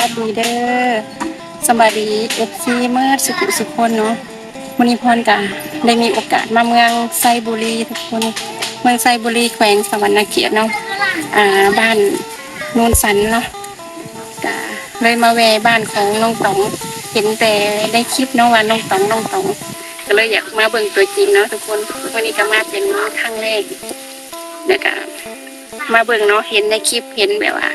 วัสดีเด้อสบายดีเอฟซีเมื่อสุขุสุคนเนาะวันนี้พรกันได้มีโอกาสมาเมืองไซบุรีทุกคน เมืองไซบุรีแขวงสวรรณเขตเนาะอ่าบ้านโนนสันเนาะก็เลยมาแวะบ้านของน้องต๋องเห็นแต่ได้คลิปเนาะว่าน้องต๋องน้องต๋องก็เลยอยากมาเบิ่งตัวจริงเนาะทุกคนวันนี้ก็มาเป็นครั้งแรกแล้วก็มาเบิ่งเนาะเห็นในคลิปเห็นแบบว่า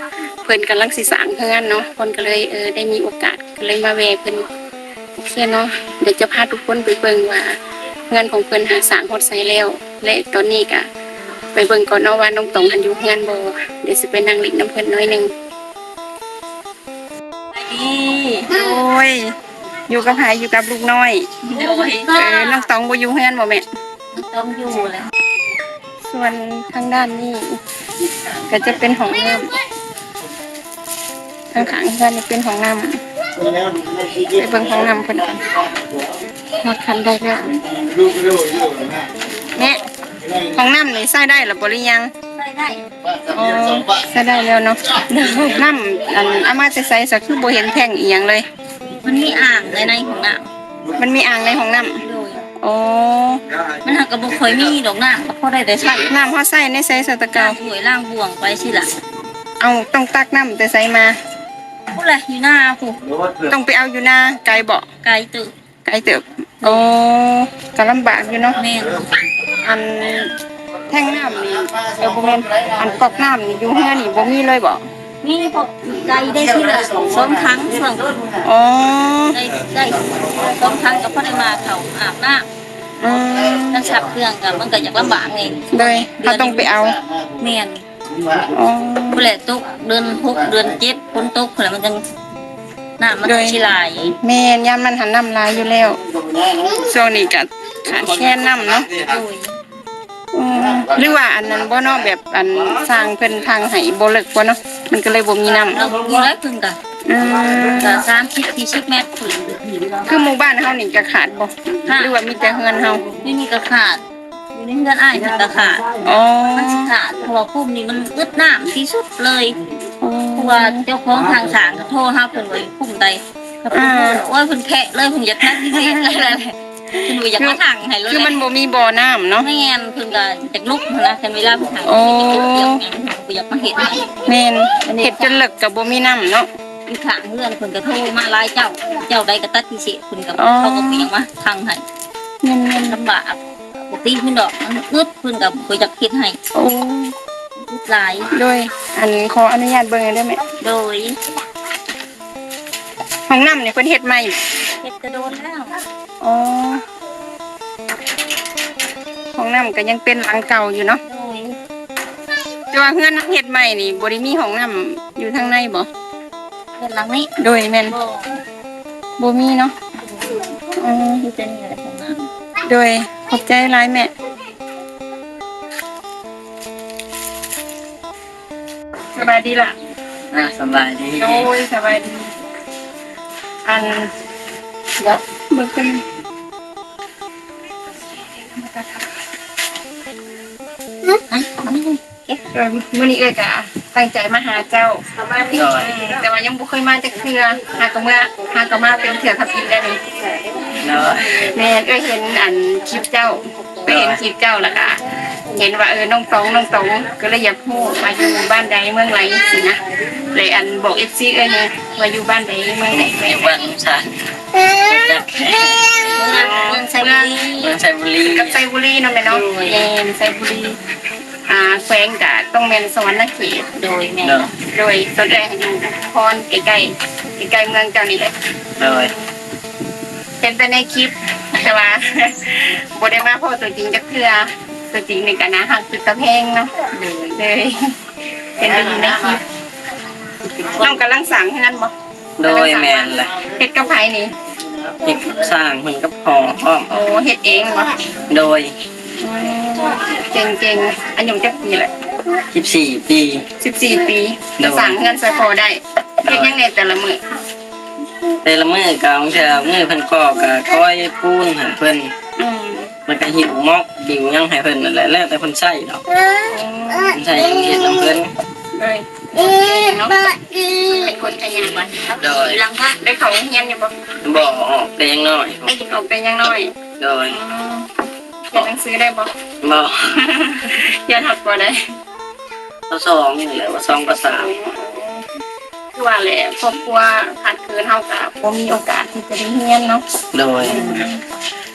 เพิ่นกำลังสิสร้างเพื่อนเนาะคนก็เลยเออได้มีโอกาสก็เลยมาแวะเพิ่นโอเคเนาะเดี๋ยวจะพาทุกคนไปเบิ่งว่าเพื่อนของเพิ่นหาสร้างฮอดไซแล้ว และตอนนี้ก็ไปเบิ่งก่อนเนาะว่าน้องตองหันอยู่เพื่อนบ่เดี๋ยวสิไปนั่งเลินน้ำเพิ่นน้อยหนึงโอ้ยอยู่กับไผอยู่กับลูกน้อยโดยเออน้องตองบ่อยู่เพื่อนบ่แม่ต้องอยู่แหล้วส่วนทางด้านนี้ก็จะเป็นห้องน้ำทาง ข้างๆด้านนี้เป็นห้องน้ำไปเบิ่งห้องน้ำเพิ่นกันมาคันได้แล้วแม่ห้องน้ำนี่ใส่ได้หรือบ่หรือยังได้ได้อ๋อใส่ได้แล้วเนาะน้ำอันอามาจะใส่สักคือบ่เห็นแท่งอีหยังเลย มันมีอ่างในในของน้มันมีอ่างในห้องน้ำโดยำอ๋อมันหักกระบอกเคยมีดอกน้ำก็พอได้แต่ใช้น้ำเฮาใส่ในใส่สตะเกาล่างหวยล่างบ่วงไปสิล่ะเอาต้องตักน้ำแต่ใส่มา พูดเลยอยู่หน้าผู้ต้องไปเอาอยู่หน้าไกลบ่ไกลตึกไกลเติบโอ้ก็ลำบากอยู่เนาะแม่นอันแท่งน้ำนี่เออบ่แม่นอันกอกน้ำนี่อยู่เฮือนี่บ่มีเลยบ่นี่พอไกลได้ที่ละสองครั้งสองอ๋อได้ได้สองครั้งก็พอได้มาเขาอาบน้อืมำถ้าชับเครื่องกับมันก็อยากลำบากไงเลยเราต้องไปเอาแม่น อ๋อผู้แหละตกเดือนหกเดือนเจ็ดฝนตกผู้แหละมันจังน้ำมันก็ชิไหลายแม่นยามมันหันน้ำลายอยู่แล้วช่วงนี้ก็ขาดแค่น้ำเนาะโดยอืมหรือว่าอันนั้นบ่เนาะแบบอันสร้างเพิ่นทางให้บ่เลิกบ่เนาะมันก็เลยบ่มีน้ำเราอยู่แล้วพึ่งกันอืมก็สามสิบสี่สิบเมตรถึงคือหมู่บ้านเฮานี่ก็ขาดบ่หรือว่ามีแต่เฮือนเฮาไม่มีกระขาด อยู่ในเพื่อนอ้ายมันกระขาดอ๋อมันสิขาดเพราะว่าพุ่มนี่มันอึดน้ำที่สุดเลยเพราะว่าเจ้าของทางสารก็โทรหาเพิ่นไว้พุ่มใดก็เพิ่นโอ้ยเพิ่นแคะเลยเพิ่นอยากนั่งที่นี่เลยเลยเพิ่นบ่อยากมาทางให้เลยคือมันบ่มีบ่อน้ำเนาะไม่งั้นเพิ่นก็จากลุกนะแต่เวลาเพิ่นทางโอ้ เพิ่นจะเก็บเกี่ยวหยังเพิ่นบ่อยากมาเห็นแม่นเฮ็ดจนเลิกก็บ่มีน้ำเนาะ อีกข้างเพื่อนเพิ่นก็โทรมาหลายเจ้า เจ้าใดก็ตัดพิเศษเพิ่นก็อ๋อ เขาก็เปียงมาทางให้แม่นแม่นลำบาก ปกติเพิ่นดอกมันอึดเพิ่นก็บ่อยากเฮ็ดให้โอ้อึดหลายโดยอันขออนุญาตเบิ่งหน่อยได้ไหมโดยห้องน้ำนี่เพิ่นเฮ็ดใหม่เฮ็ดกระโดนแล้วอ๋อห้องน้ำก็ยังเป็นหลังเก่าอยู่เนาะโดยแต่ว่าเฮือนเฮ็ดใหม่นี่บ่ได้มีห้องน้ำอยู่ทางในบ่เฮ็ดหลังนี้โดยแม่นบ่บ่มีเนาะอ๋อที่จะนี่แหละของน้ำโดยข อบใจหลายแม่สบายดีล่ะอ่าสบายดีโอ้ยสบายดี อันเดี๋ยวเบิ่งกันเออมื้อนี้เอ้ยก็ตั้งใจมาหาเจ้าแต่ว่ายังบ่เคยมาจักเทื่อหาก็เมื่อหาก็มาเป็นเทื่อทับอีกได้เลย เนาะแม่ก็เห็นอันคลิปเจ้าไปเห็นคลิปเจ้าแล้วก็เห็นว่าเออน้องตองน้องตองก็เลยอยากพูดมาอยู่บ้านใดเมืองไรสินะเลยอันบอกเอฟซีเอ้ยเนี่ยว่าอยู่บ้านใดเมืองไหนอยู่บ้านฉันจากเมืองไซบุรีเมืองชัยบุรีกับไซบุรีเนาะแม่เนาะแม่นไซบุรีอ่าแขวงกะต้องแม่นสวรรณเขตโดยแม่เนาะโดยตอนแรกอยู่พรใกล้ๆใกล้ๆเมืองเจ้านี่แหละโดยเห็นแต่ในคลิปแต่ว่าบ่ได้มาพอตัวจริงจักเทื่อตัวจริงนี่ก็น่าหักสุดตะเพงเนาะเลยเห็นได้อยู่ในคลิปน้องกำลังสั่งให้นั่นบ่โดยแมนเลยเฮ็ดกับไผนี่เด็กสร้างมันก็พอพร้อมโอ้เฮ็ดเองบ่โดยเก่งๆอายุจักปีแหละ14 ปี 14 ปีจะสั่งเงินใส่พอได้เฮ็ดยังไงแต่ละมื้อ แต่ละมื้อก็ของเธอมื้อเพิ่นก็ก็ก้อยปูนให้เพิ่นอืมมันก็หิวมอกหิวหยังให้เพิ่นนั่นแหละแล้วแต่เพิ่นใช้เนาะเพิ่นใช้หยังเฮ็ดนํเพิ่นโเลยเนาะเป็นคนขยันโดยหลังบ้านได้เขาเฮียนอยู่บ่บอกออกแต่ยังน้อยได้กินออกแต่ยังน้อยโดยเขียนหนังสือได้บ่บอกเขียนหัดบ่ได้เขาสองนี่แหละว่าสองภาษา คือว่าแหละครอบครัวขาดเกินเฮาก็บ่มีโอกาสที่จะได้เรียนเนาะโดย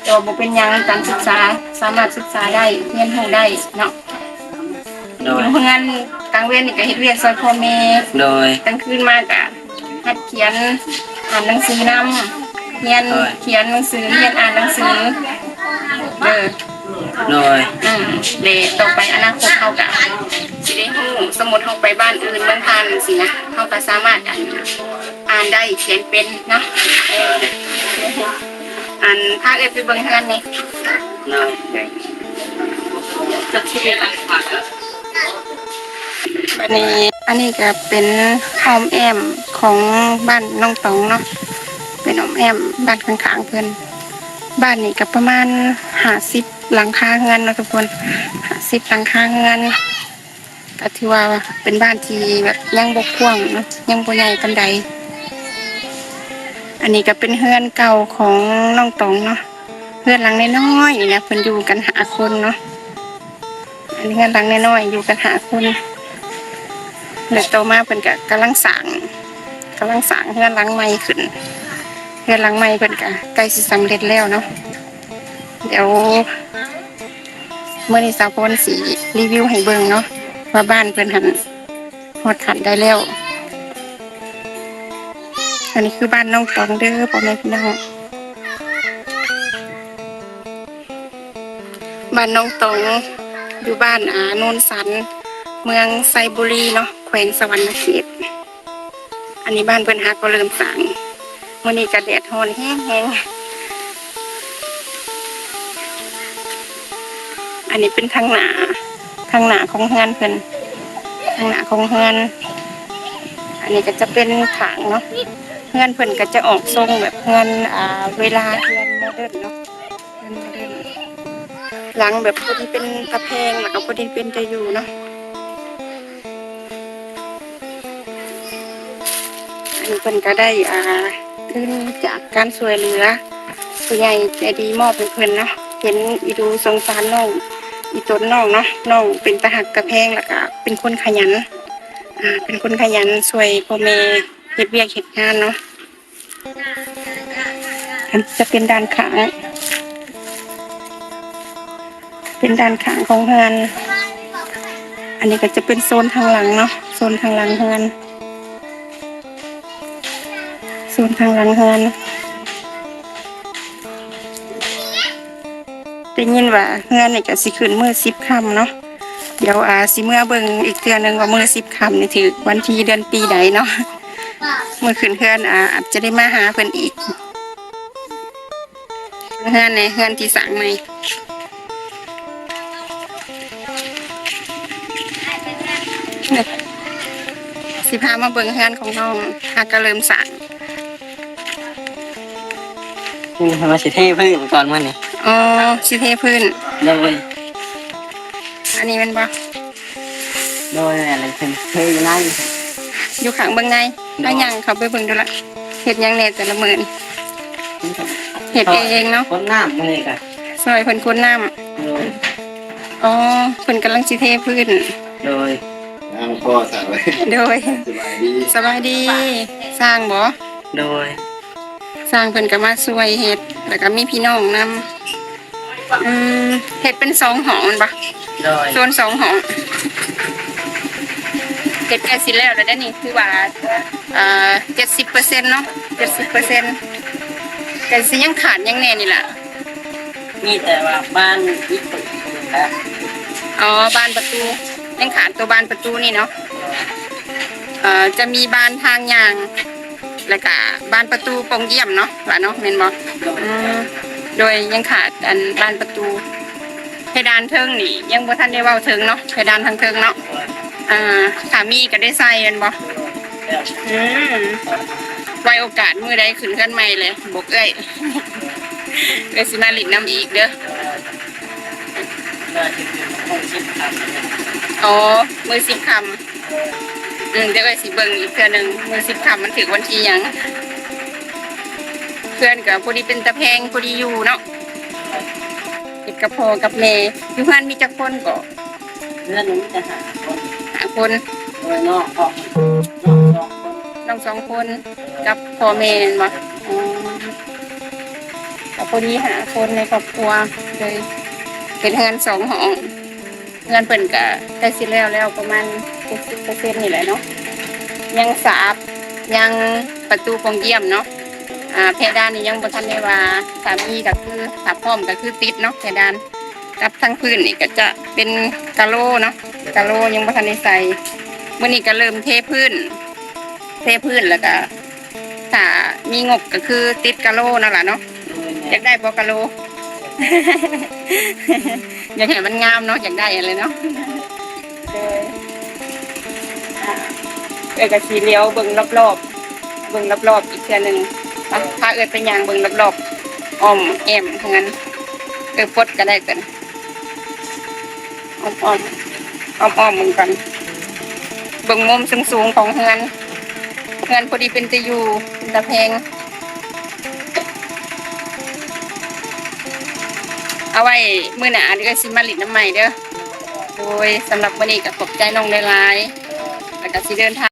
แต่ว่าบ่เป็นหยังการศึกษาสามารถศึกษาได้เรียนรู้ได้เนาะโดอยยู่เฮือนกลางเว้นนี่ก็เฮ็ดเวียกซอยพ่อแม่โดยกลางคืนมาก็หัดเขียนอ่านหนังสือนำเรียนเออเขียนหนังสือเรียนอ่านหนังสือเด้อ โดยอืมเดต่อไปอนาคตเขาก็สิได้ฮู้สมมุติเขาไปบ้านอื่นเมืองทานสินะเขาก็สามารถอ่านอ่านได้เขียนเป็นเนาะเอออ่านภาคเอฟไปเบิ่งเฮือนนี่โดยจบชีวิตละอันนี้อันนี้ก็เป็นออมแอมของบ้านน้องตองเนาะเป็นออมแอมบ้านข้างๆเพิ่นบ้านนี้ก็ประมาณ ห้าสิบหลังคาเฮือนนะทุกคนห้าสิบหลังคาเฮือนก็ถือว่าเป็นบ้านที่แบบยังบกพร่องเนาะยังบ่ใหญ่ปานใด อันนี้ก็เป็นเฮือนเก่าของน้องตองเนาะเฮือนหลังน้อยๆนี่นะเพิ่นอยู่กันหาคนเนาะอันนี้เฮือนหลังน้อยๆอยู่กันหาคนแล้วต่อมาเพิ่นก็กำลังสร้างกำลังสร้างเฮือนหลังใหม่ขึ้นเฮือนหลังใหม่เพิ่นก็ใกล้สิสำเร็จแล้วเนาะ เดี๋ยวเมื่อนี้สาวพรสีรีวิวให้เบิ่งเนาะว่าบ้านเพื่อนหันหอดขันได้แล้ว อันนี้คือบ้านน้องตองเด้อพ่อแม่พี่น้องบ้านน้องตองอยู่บ้านอาโนนสัน เมืองไซบุรีเนาะแขวงสวรรณเขตอันนี้บ้านเพื่อนฮักก็เริ่มสร้างวันนี้กระแดดฮอนแห้งๆ อันนี้เป็นทางหนาทางหนาของเฮือนเพิ่นทางหนาของเฮือน อันนี้ก็จะเป็นถางเนาะเฮือนเพิ่นก็จะออกทรงแบบเฮือนอ่าเวลาเฮือนโมเดิร์นเนาะเฮือนโมเดิร์นหลังแบบพอดีเป็นตะแพงแล้วก็พอดีเป็นจะอยู่เนาะอันนี้เพิ่นก็ได้อ่าขึ้นจากการช่วยเหลือผู้ใหญ่ใจดีมอบให้เพิ่นเนาะเห็นอีดูสงสารน้อง อีต้นน้องเนาะน้องเป็นตาหักกระแพงแล้วก็เป็นคนขยันอ่าเป็นคนขยันช่วยพ่อแม่เฮ็ดเวียกเฮ็ดงานเนาะอันจะเป็นด้านขางเป็นด้านขางของเฮือนอันนี้ก็จะเป็นโซนทางหลังเนาะโซนทางหลังเฮือนโซนทางหลังเฮือน ได้ยินว่าเงื่อนนี่ก็สิขึ้นมือสิบคำเนาะเดี๋ยวอ่าสิเมื่อเบิ่งอีกเทื่อหนึงว่ามือสิบคำนี่ถือวันที่เดือนปีใดเนาะเมื่อขึ้นเพื่อนอ่าอาจจะได้มาหาเพิ่นอีกเฮือนในเฮือนที่สั่งใหม่นี่สิพามาเบิ่งเฮือนของน้องหากก็เริ่มสั่งนี่ทำมาสิเท่พึ่งก่อนมันนี่ อ๋อสิเทพื้น โดยอันนี้แมันบ่โดยอะไรเป็นเท่อยู่นั่นอยู่ข้างเบิ่งในถ้ายังเขาไปเบิ่งดูละเฮ็ดหยังแหน่แต่ละมื้อนี่เฮ็ดเองเนาะคนน้ำมันเลยกันซอยเพิ่นคนน้ำโดยอ๋อเพิ่นกำลังสิเทพื้น โดยน้ำพ่อสั่งไว้โดย สบายดี สบายดี สร้างบ่ โดย สร้างเพิ่นก็มาช่วยเฮ็ดแล้วก็มีพี่น้องนํอืมเฮ็ดเป็นสองห้องแม่นบ่โดยโซนสองห้องเฮ็ดแค่สิแล้วแล้วเด้อนี่คือว่าเอ่อ70%เนาะ70%แต่สิยังขาดยังแน่นี่ล่ะมีแต่ว่าบ้านอีกตึกนะอ๋อบานประตูยังขาดตัวบานประตูนี่เนาะเอ่อจะมีบานทางยาง แล้วก็บานประตูปงเยี่ยมเนาะว่าเนาะเมนบอโดยมโดยยังขาดอันบานประตูเพดานเทิงนี่ ยังบ่ทันได้เว้าถึงเนาะเพดานทางเทิงเนาะอ่าถ้ามีก็ได้ใส่แม่นบ่อืมไว้โอกาสมื้อใดขึ้นกันใหม่เลยบอกเอ้ยเอ้ยสิมาลินน้ำอีกเด้ออ๋อมือสิบคำ อืมเดี๋ยวก็สิเบิ่งอีกเทื่อหนึ่งมือสิบคำมันถึงวันที่หยัง เพื่อนกับพอดีเป็นตะแพงพอดีอยู่เนาะติดกับพ่อกับแม่อยู่เพื่อนมีจักคนก็เรื่องนี้จะหาคนหาคนโดยนอกออกนอกสองคนน้องสองคนกับพ่อแม่มาอ๋อกับพอดีหาคนในครอบครัวเลยเป็นเงินสองห้อง เงินเปิ่นก็ได้สิแล้วแล้วประมาณ60เปอร์เซ็นต์นี่แหละเนาะยังสาบยังประตูกองเยี่ยมเนาะอ่าเพดานนี่ยังบ่ทันได้ว่าสามีก็คือสาพร้อมก็คือติดเนาะเพดานกับทั้งพื้นนี่ก็จะเป็นกะโลเนาะกะโลยังบ่ทันได้ใส่มื้อนี้ก็เริ่มเทพื้น เทพื้นแล้วก็ถ้ามีงบก็คือติดกะโลนั่นแหละเนาะอยากได้บ่กะโล อยากเห็นมันงามเนาะอยากได้อะไรเนาะเลยอ่าเออกระชีเลี้ยวเบิ่งรอบๆเบิ่งรอบๆอีกเทื่อหนึ่งอะพาเอิดไปยางเบิ่งรอบๆอ้อมแอมทั้งนั้นเออปลดก็ได้กันอ้อมอ้อมอ้อมอ้อมๆมึงกันเบิ่งมุมสูงๆของเฮือนเฮือนพอดีเป็นตะยูเป็นตะแพง เอาไว้มื้อหน้าเดี๋ยวก็สิมาลิดน้ำใหม่เด้อโดยสำหรับวันนี้ก็ขอบใจน้องหลายๆแล้วก็สิเดินทาง